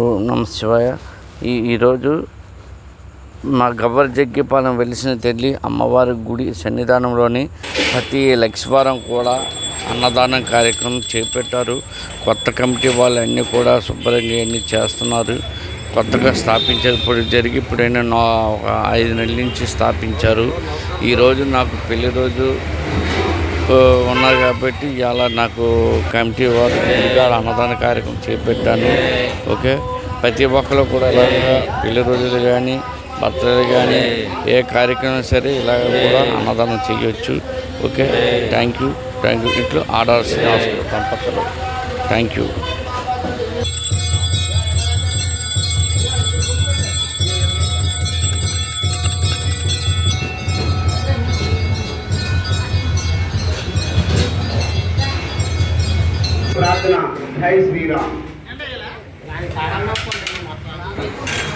ఓ నమ శివాయ. ఈ ఈరోజు మా గబ్బర్ జగ్గిపాలెం వెలిసిన తల్లి అమ్మవారి గుడి సన్నిధానంలోని ప్రతి లక్షవారం కూడా అన్నదానం కార్యక్రమం చేపట్టారు. కొత్త కమిటీ వాళ్ళు అన్నీ కూడా శుభ్రంగా అన్నీ చేస్తున్నారు. కొత్తగా స్థాపించారు ఇప్పుడు జరిగి ఇప్పుడైనా నా ఒక ఐదు నెలల నుంచి స్థాపించారు. ఈరోజు నాకు పెళ్ళి రోజు. ఉన్నారు కాబట్టి ఇలా నాకు కమిటీ వారు ముందుగా అన్నదాన కార్యక్రమం చేపెట్టాను. ఓకే? ప్రతి ఒక్కరు కూడా ఇలాగ పెళ్ళి రోజులు కానీ భర్తలు కానీ ఏ కార్యక్రమం సరే ఇలాగ కూడా అన్నదానం చేయొచ్చు. Okay? Thank you. Thank you. ఇట్లు ఆడాల్సిన శ్రీనివాసులు దంపతులు థ్యాంక్ యూ. ప్రార్థన. జై శ్రీరామ్.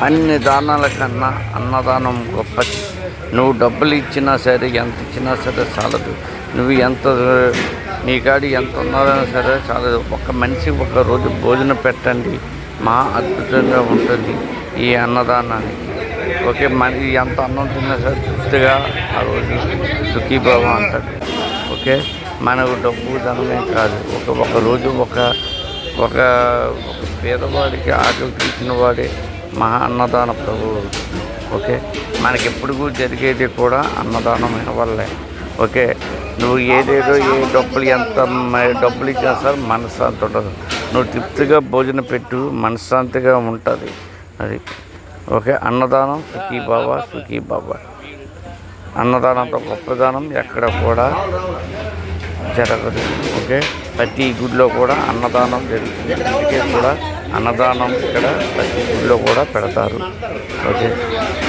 అన్ని దానాల కన్నా అన్నదానం గొప్పది నువ్వు డబ్బులు ఇచ్చినా సరే ఎంత ఇచ్చినా సరే చాలదు. నువ్వు ఎంత నీ కాడి ఎంత ఉన్నారైనా సరే చాలదు. ఒక మనిషి ఒక రోజు భోజనం పెట్టండి. మా అద్భుతంగా ఉంటుంది ఈ అన్నదానానికి. ఓకే మరి ఎంత అన్నం తిన్నా సరే తృప్తిగా ఆ రోజు సుఖీభావం అంటారు ఓకే? మనకు డబ్బు ధనమే కాదు. ఒక ఒక రోజు ఒక ఒక పేదవాడికి ఆకలి తీర్చిన వాడే మహా అన్నదాన ప్రభువు ఓకే? మనకి జరిగేది కూడా అన్నదానమైన వల్లే. ఓకే? నువ్వు ఏదేదో ఏ డబ్బులు ఎంత డబ్బులు ఇచ్చినా సరే మనశ్శాంతి ఉండదు. నువ్వు తృప్తిగా భోజనం పెట్టు మనశ్శాంతిగా ఉంటుంది. అది. ఓకే? అన్నదానం సుఖీ బాబా సుఖీ బాబా అన్నదానంతో గొప్పదానం ఎక్కడ కూడా జరగదు. ఓకే? ప్రతి గుడిలో కూడా అన్నదానం జరుగుతుంది. అందుకే కూడా అన్నదానం ఇక్కడ ప్రతి గుడిలో కూడా పెడతారు. ఓకే?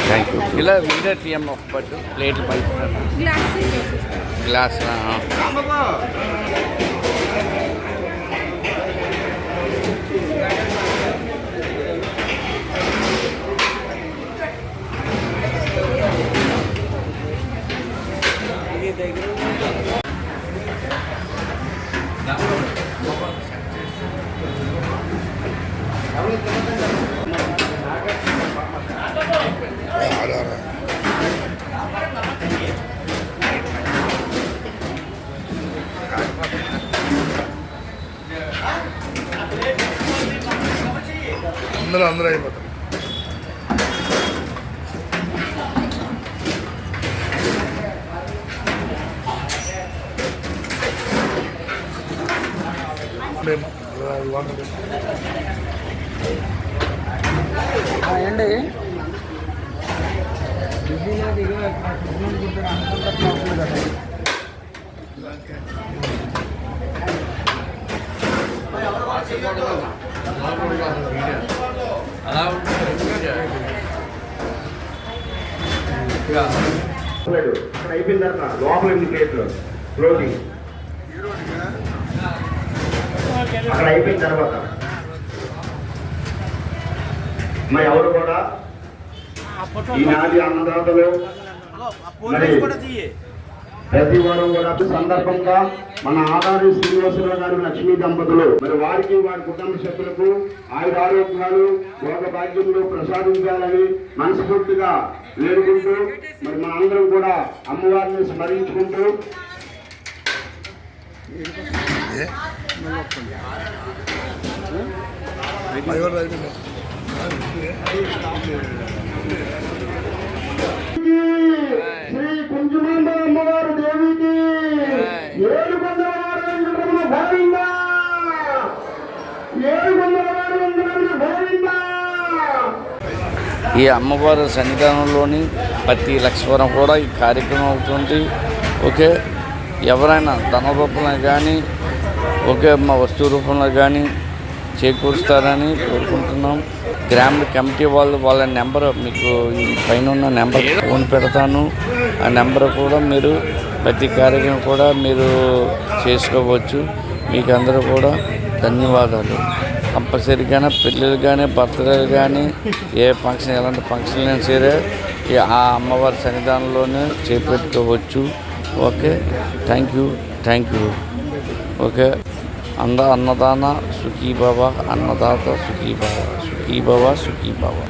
Thank you. ఇలా వీడియో టీఎం ఒక పట్టు ప్లేట్ పైపు గ్లాస్. అందరూ అందరూ అయిపోతారు మేము అది వాటర్ అండి లేదు. ఇక్కడ అయిపోయిన తర్వాత లోపల ఎన్ని కేసులు క్లోజింగ్ అక్కడ అయిపోయిన తర్వాత మరి ఎవరు కూడా ఈనాటి అన్నదాతలు ప్రతి వారు కూడా సందర్భంగా మన ఆదారి శ్రీనివాసరావు గారు లక్ష్మీ దంపతులు మరి వారికి వారి కుటుంబ సభ్యులకు ఆయుర ఆరోగ్యాలు భోగ భాగ్యములు ప్రసాదించాలని మనస్ఫూర్తిగా వేడుకుంటూ మరి మన అందరం కూడా అమ్మవారిని స్మరించుకుంటూ. ఎవరు ఈ అమ్మవారి సన్నిధానంలోని ప్రతి లక్షవరం కూడా ఈ కార్యక్రమం అవుతుంది. ఓకే? ఎవరైనా ధన రూపంలో కానీ ఓకే మా వస్తువు రూపంలో కానీ చేకూరుస్తారని కోరుకుంటున్నాం. గ్రామ కమిటీ వాళ్ళు వాళ్ళ నెంబర్ మీకు ఈ పైన ఉన్న నెంబర్ ఫోన్ పెడతాను. ఆ నెంబర్ కూడా మీరు ప్రతి కార్యక్రమం కూడా మీరు చేసుకోవచ్చు. మీకు అందరూ కూడా ధన్యవాదాలు. కంపల్సరీగానే పెళ్ళిళ్ళు కానీ బర్త్డేలు కానీ ఏ ఫంక్షన్ ఎలాంటి ఫంక్షన్ అయినా సరే ఈ ఆ అమ్మవారి సన్నిధానంలోనే చేపెట్టుకోవచ్చు. Okay? Thank you. Thank you. Okay? అంద అన్నదాన సుఖీభవ అన్నదాత సుఖీ బాబా సుఖీ బాబా సుఖీ బాబా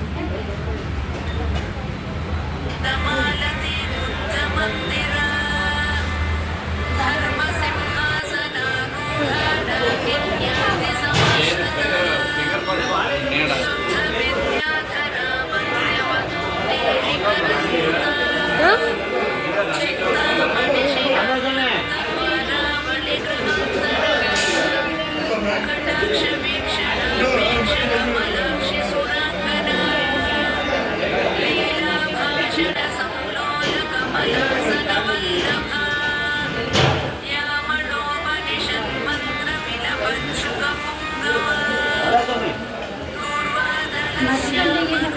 Masih.